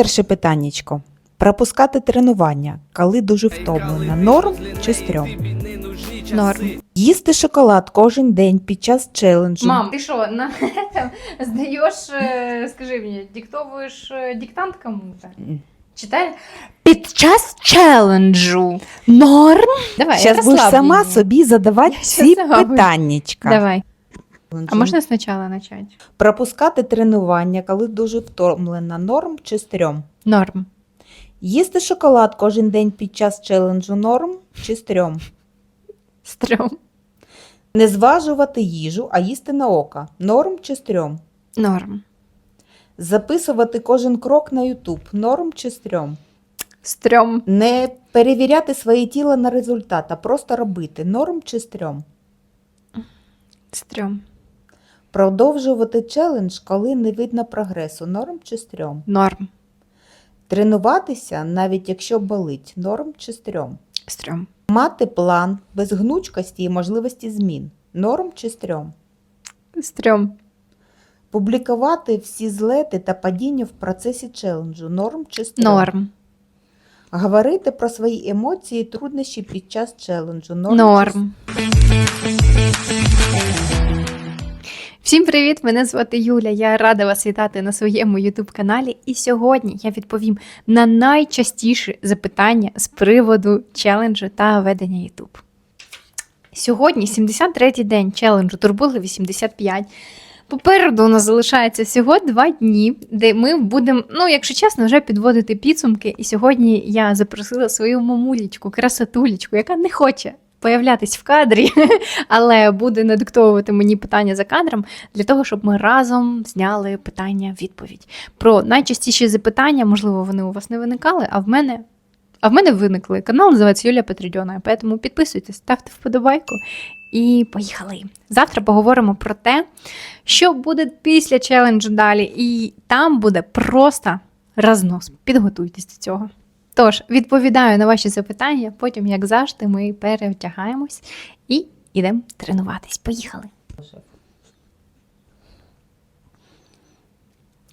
Перше питаннячко. Пропускати тренування, коли дуже втомлена. Норм чи стрьом? Норм. Їсти шоколад кожен день під час челенджу. Мам, ти що, на этом здаєш, е, скажи мені, диктовуєш е, диктант кому-то? Читай під час челенджу. Норм? Давай, Зараз будеш розслабь сама собі задавати Я ці щас питаннячка. Давай. А можна спочатку почати? Пропускати тренування, коли дуже втомлена. Норм чи стрьом? Норм. Їсти шоколад кожен день під час челенджу. Норм чи стрьом? Стрьом. Не зважувати їжу, а їсти на око. Норм чи стрьом? Норм. Записувати кожен крок на YouTube. Норм чи стрьом? Стрьом. Не перевіряти своє тіло на результат, а просто робити. Норм чи стрьом? Стрьом. Продовжувати челендж, коли не видно прогресу. Норм чи стрьом? Норм. Тренуватися, навіть якщо болить. Норм чи стрьом? Стрьом. Мати план без гнучкості і можливості змін. Норм чи стрьом? Стрьом. Публікувати всі злети та падіння в процесі челенджу. Норм чи стрьом? Норм. Говорити про свої емоції і труднощі під час челенджу. Норм. чи Норм. Всім привіт! Мене звати Юля. Я рада вас вітати на своєму youtube каналі. І сьогодні я відповім на найчастіші запитання з приводу челенджу та ведення YouTube. Сьогодні 73-й день челенджу Турбули 85. Попереду у нас залишається всього два дні, де ми будемо, ну, якщо чесно, вже підводити підсумки. І сьогодні я запросила свою мамулечку, красотулечку, яка не хоче появлятись в кадрі, але буде надиктовувати мені питання за кадром для того, щоб ми разом зняли питання-відповідь. Про найчастіші запитання, можливо, вони у вас не виникали, а в мене. А в мене виникли. Канал називається Юлія Петридьона, тому підписуйтесь, ставте вподобайку і поїхали. Завтра поговоримо про те, що буде після челенджу далі, і там буде просто рознос. Підготуйтесь до цього. Тож, відповідаю на ваші запитання, потім, як завжди, ми перевтягаємось і йдемо тренуватись. Поїхали.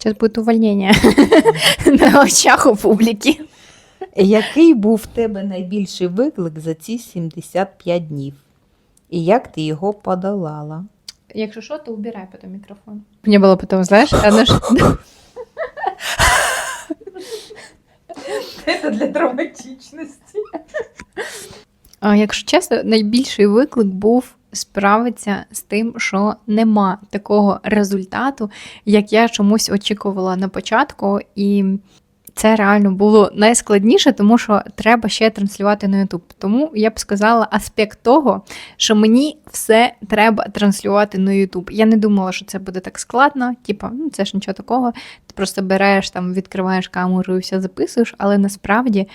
Зараз буде увольнення на очах у публіки. Який був в тебе найбільший виклик за ці 75 днів? І як ти його подолала? Якщо що, то убирай потім мікрофон. Мені було потім, знаєш, одно ж... Це для драматичності. А, Якщо чесно, найбільший виклик був справитися з тим, що нема такого результату, як я чомусь очікувала на початку, і це реально було найскладніше, тому що треба ще транслювати на YouTube. Тому я б сказала аспект того, що мені все треба транслювати на YouTube. Я не думала, що це буде так складно. Типа, ну це ж нічого такого. Ти просто береш там, відкриваєш камеру і все записуєш, але насправді.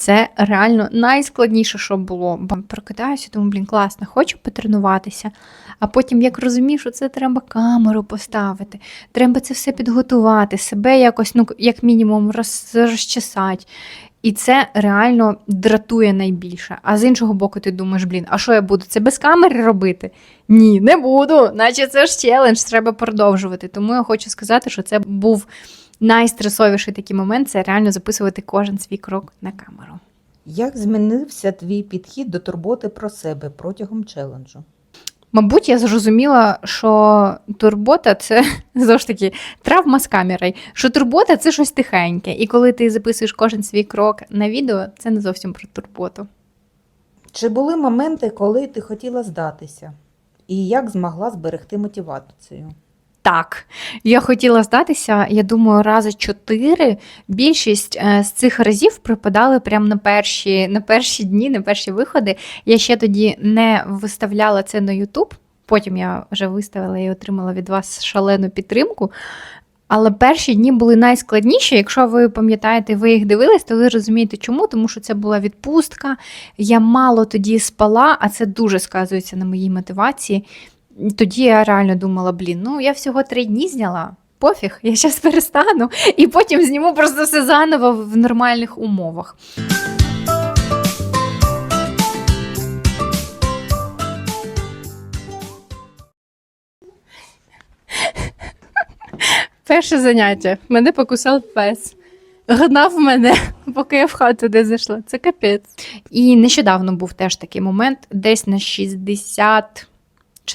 Це реально найскладніше, що було. Бо прокидаюся, думаю, блін, класно, хочу потренуватися. А потім, як розумію, що це треба камеру поставити, треба це все підготувати, себе якось, ну, як мінімум, роз, розчесати. І це реально дратує найбільше. А з іншого боку, ти думаєш, блін, а що я буду? Це без камери робити? Ні, не буду. Наче це ж челендж, треба продовжувати. Тому я хочу сказати, що це був найстресовіший такий момент це реально записувати кожен свій крок на камеру. Як змінився твій підхід до турботи про себе протягом челенджу? Мабуть, я зрозуміла, що турбота це знову ж таки травма з камерою. Що турбота це щось тихеньке. І коли ти записуєш кожен свій крок на відео, це не зовсім про турботу. Чи були моменти, коли ти хотіла здатися? І як змогла зберегти мотивацію? Так, я хотіла здатися, я думаю, рази чотири. Більшість е, з цих разів припадали прямо на перші, на перші дні, на перші виходи. Я ще тоді не виставляла це на YouTube. Потім я вже виставила і отримала від вас шалену підтримку. Але перші дні були найскладніші. Якщо ви пам'ятаєте, ви їх дивились, то ви розумієте, чому, тому що це була відпустка. Я мало тоді спала, а це дуже сказується на моїй мотивації. Тоді я реально думала: блін, ну я всього три дні зняла. Пофіг, я зараз перестану, і потім зніму просто все заново в нормальних умовах. Перше заняття. Мене покусав пес. гнав мене, поки я в хату не зайшла. Це капець. І нещодавно був теж такий момент, десь на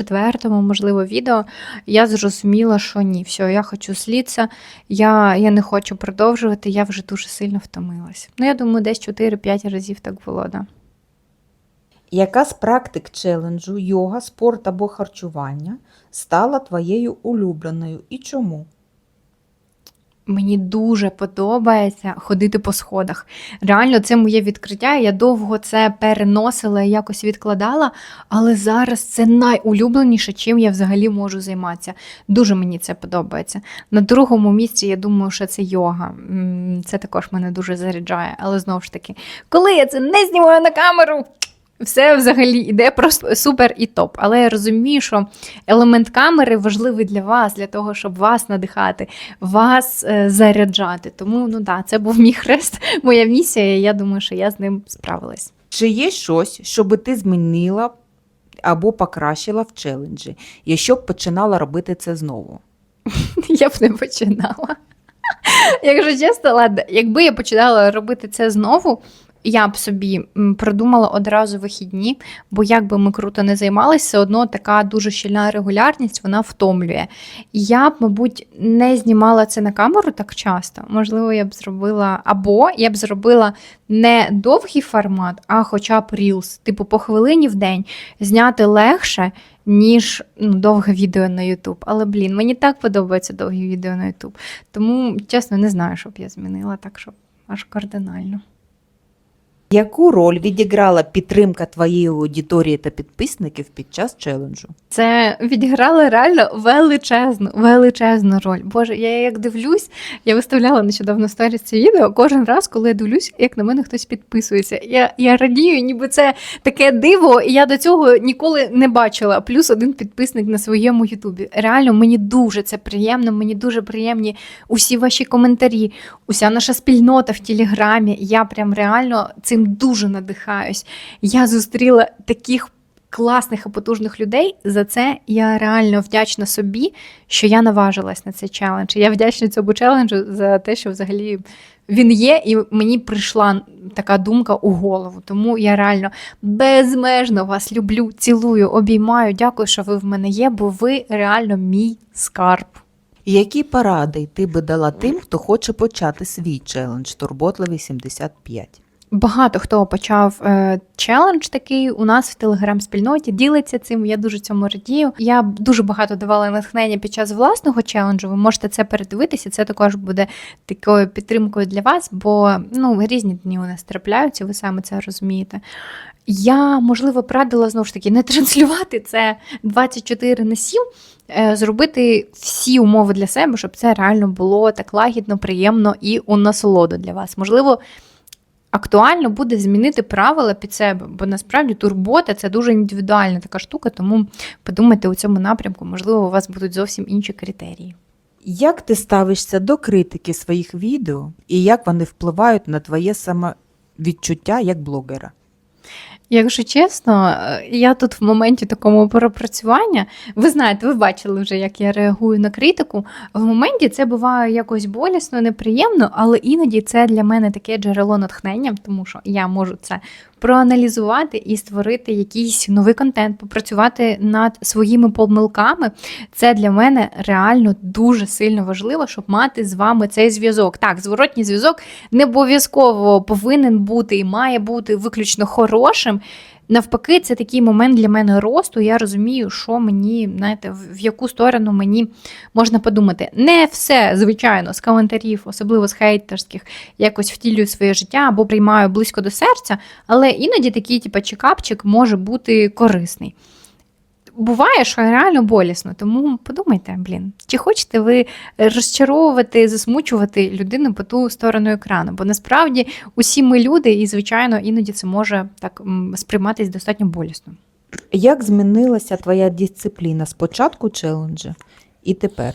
64-му, можливо, відео. Я зрозуміла, що ні, все, я хочу слідця, я, я не хочу продовжувати, я вже дуже сильно втомилась. Ну, я думаю, десь 4-5 разів так було, да. Яка з практик челенджу йога, спорт або харчування стала твоєю улюбленою і чому? Мені дуже подобається ходити по сходах. Реально, це моє відкриття. Я довго це переносила і якось відкладала, але зараз це найулюбленіше, чим я взагалі можу займатися. Дуже мені це подобається. На другому місці я думаю, що це йога. Це також мене дуже заряджає. Але знову ж таки, коли я це не знімаю на камеру. Все взагалі іде просто супер і топ. Але я розумію, що елемент камери важливий для вас, для того, щоб вас надихати, вас е, заряджати. Тому ну да, це був мій хрест, моя місія. і Я думаю, що я з ним справилась. Чи є щось, що би ти змінила або покращила в челенджі, якщо б починала робити це знову? Я б не починала. Якщо чесно, ладно, якби я починала робити це знову. Я б собі продумала одразу вихідні, бо як би ми круто не займалися, все одно така дуже щільна регулярність вона втомлює. Я б, мабуть, не знімала це на камеру так часто. Можливо, я б зробила, або я б зробила не довгий формат, а хоча б рілс, типу по хвилині в день зняти легше, ніж ну, довге відео на YouTube. Але блін, мені так подобаються довгі відео на YouTube. Тому, чесно, не знаю, що б я змінила, так що аж кардинально. Яку роль відіграла підтримка твоєї аудиторії та підписників під час челенджу? Це відіграло реально величезну, величезну роль. Боже, я як дивлюсь, я виставляла нещодавно сторіс це відео. Кожен раз, коли я дивлюсь, як на мене хтось підписується. Я, я радію, ніби це таке диво, і я до цього ніколи не бачила. Плюс один підписник на своєму Ютубі. Реально, мені дуже це приємно, мені дуже приємні усі ваші коментарі, уся наша спільнота в Телеграмі. Я прям реально цим дуже надихаюсь. Я зустріла таких класних і потужних людей. За це я реально вдячна собі, що я наважилась на цей челендж. Я вдячна цьому челенджу за те, що взагалі він є, і мені прийшла така думка у голову. Тому я реально безмежно вас люблю, цілую, обіймаю. Дякую, що ви в мене є, бо ви реально мій скарб. Які поради ти би дала тим, хто хоче почати свій челендж Турботливий 75? Багато хто почав е, челендж такий у нас в телеграм-спільноті, ділиться цим. Я дуже цьому радію. Я дуже багато давала натхнення під час власного челенджу. Ви можете це передивитися. Це також буде такою підтримкою для вас, бо ну різні дні у нас трапляються, ви саме це розумієте. Я, можливо, б радила знову ж таки не транслювати це 24 на 7, е, зробити всі умови для себе, щоб це реально було так лагідно, приємно і у насолоду для вас. Можливо, актуально буде змінити правила під себе, бо насправді турбота це дуже індивідуальна така штука, тому подумайте у цьому напрямку, можливо, у вас будуть зовсім інші критерії. Як ти ставишся до критики своїх відео і як вони впливають на твоє самовідчуття як блогера? Якщо чесно, е, я тут в моменті такому пропрацювання, ви знаєте, ви бачили вже, як я реагую на критику. В моменті це буває якось болісно, неприємно, але іноді це для мене таке джерело натхнення, тому що я можу це проаналізувати і створити якийсь новий контент, попрацювати над своїми помилками. Це для мене реально дуже сильно важливо, щоб мати з вами цей зв'язок. Так, зворотній зв'язок не обов'язково повинен бути і має бути виключно хорошим. Навпаки, це такий момент для мене росту. Я розумію, що мені, знаєте, в яку сторону мені можна подумати. Не все, звичайно, з коментарів, особливо з хейтерських, якось втілюю своє життя або приймаю близько до серця, але іноді такий, типу, чекапчик може бути корисний. Буває, що реально болісно, тому подумайте, блін, чи хочете ви розчаровувати, засмучувати людину по ту сторону екрану? Бо насправді усі ми люди, і, звичайно, іноді це може так сприйматись достатньо болісно. Як змінилася твоя дисципліна з початку челенджа і тепер?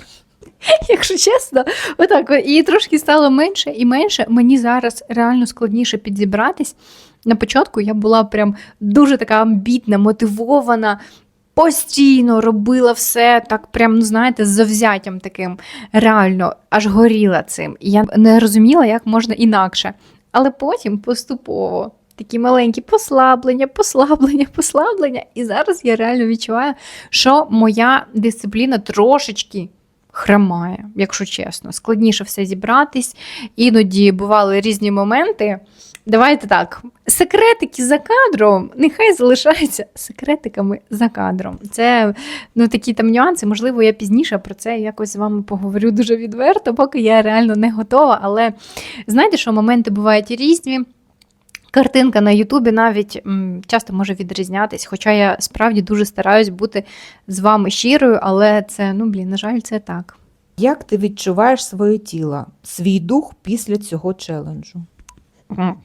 Якщо чесно, отак от, і трошки стало менше і менше. Мені зараз реально складніше підзібратись. На початку я була прям дуже така амбітна, мотивована. Постійно робила все так, прям, ну знаєте, з завзяттям таким, реально, аж горіла цим. І я не розуміла, як можна інакше. Але потім поступово. Такі маленькі послаблення, послаблення, послаблення. І зараз я реально відчуваю, що моя дисципліна трошечки хромає, якщо чесно. Складніше все зібратись. Іноді бували різні моменти. Давайте так, секретики за кадром, нехай залишаються секретиками за кадром. Це ну, такі там нюанси. Можливо, я пізніше про це якось з вами поговорю дуже відверто, поки я реально не готова. Але знаєте, що моменти бувають і різні. Картинка на Ютубі навіть м, часто може відрізнятись, хоча я справді дуже стараюсь бути з вами щирою, але це, ну блін, на жаль, це так. Як ти відчуваєш своє тіло, свій дух після цього челенджу? Мгм.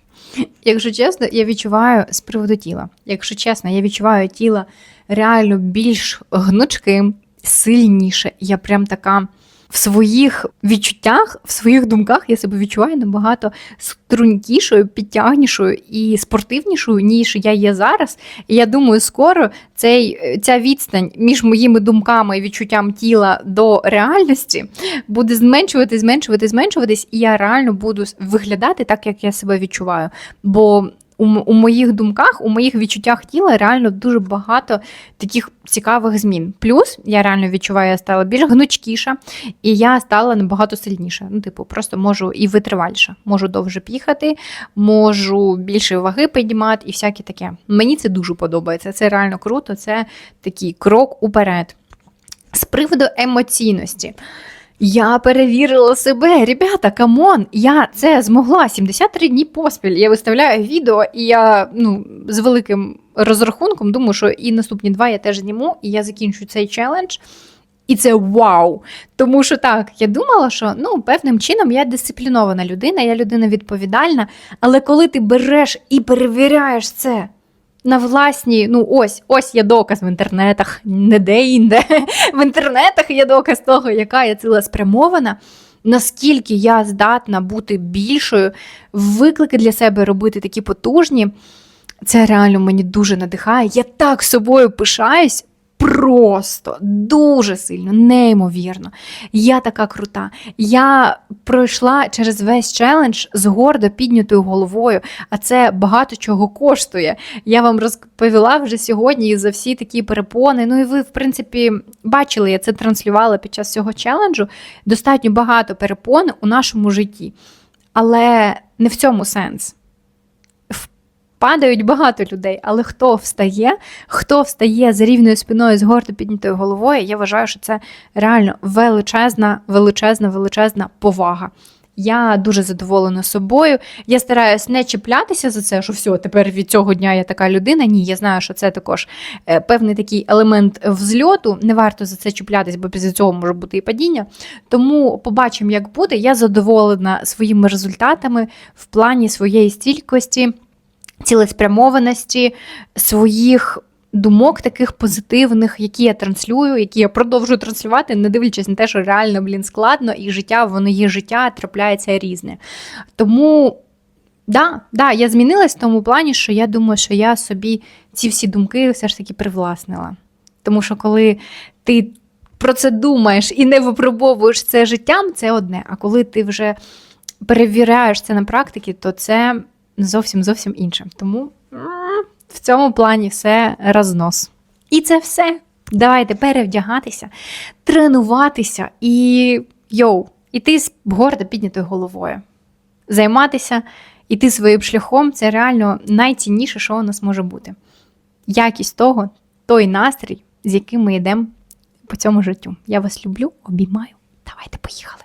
Якщо чесно, я відчуваю з приводу тіла. Якщо чесно, я відчуваю тіло реально більш гнучким, сильніше. Я прям така в своїх відчуттях, в своїх думках я себе відчуваю набагато стрункішою, підтягнішою і спортивнішою, ніж я є зараз. І я думаю, скоро цей, ця відстань між моїми думками і відчуттям тіла до реальності буде зменшувати, зменшувати, зменшуватись, і я реально буду виглядати так, як я себе відчуваю. Бо у, у моїх думках, у моїх відчуттях тіла реально дуже багато таких цікавих змін. Плюс я реально відчуваю, я стала більш гнучкіша, і я стала набагато сильніша. Ну, типу, просто можу і витривальша. Можу довше піхати, можу більше ваги піднімати і всяке таке. Мені це дуже подобається. Це реально круто. Це такий крок уперед. З приводу емоційності. Я перевірила себе, ребята, камон, я це змогла 73 дні поспіль. Я виставляю відео, і я ну, з великим розрахунком думаю, що і наступні два я теж зніму, і я закінчу цей челендж. І це вау! Тому що так, я думала, що ну, певним чином я дисциплінована людина, я людина відповідальна. Але коли ти береш і перевіряєш це на власні, ну ось, ось є доказ в інтернетах, не де-інде. В інтернетах є доказ того, яка я цілеспрямована, наскільки я здатна бути більшою, виклики для себе робити такі потужні. Це реально мені дуже надихає. Я так собою пишаюсь. Просто дуже сильно, неймовірно. Я така крута. Я пройшла через весь челендж з гордо піднятою головою, а це багато чого коштує. Я вам розповіла вже сьогодні за всі такі перепони. Ну і ви, в принципі, бачили, я це транслювала під час цього челенджу. Достатньо багато перепон у нашому житті. Але не в цьому сенс. Падають багато людей, але хто встає, хто встає з рівною спиною, з гордо піднятою головою, я вважаю, що це реально величезна, величезна, величезна повага. Я дуже задоволена собою. Я стараюсь не чіплятися за це, що все, тепер від цього дня я така людина. Ні, я знаю, що це також е, певний такий елемент взльоту. Не варто за це чіплятись, бо після цього може бути і падіння. Тому побачимо, як буде. Я задоволена своїми результатами в плані своєї стількості, цілеспрямованості, своїх. Думок таких позитивних, які я транслюю, які я продовжую транслювати, не дивлячись на те, що реально, блін, складно, і життя, воно є життя, трапляється різне. Тому, да, да, я змінилась в тому плані, що я думаю, що я собі ці всі думки все ж таки привласнила. Тому що коли ти про це думаєш і не випробовуєш це життям, це одне. А коли ти вже перевіряєш це на практиці, то це зовсім зовсім інше. Тому в цьому плані все рознос. І це все. Давайте перевдягатися, тренуватися і йоу, іти з гордо піднятою головою. Займатися, іти своїм шляхом це реально найцінніше, що у нас може бути. Якість того, той настрій, з яким ми йдемо по цьому життю. Я вас люблю, обіймаю. Давайте поїхали.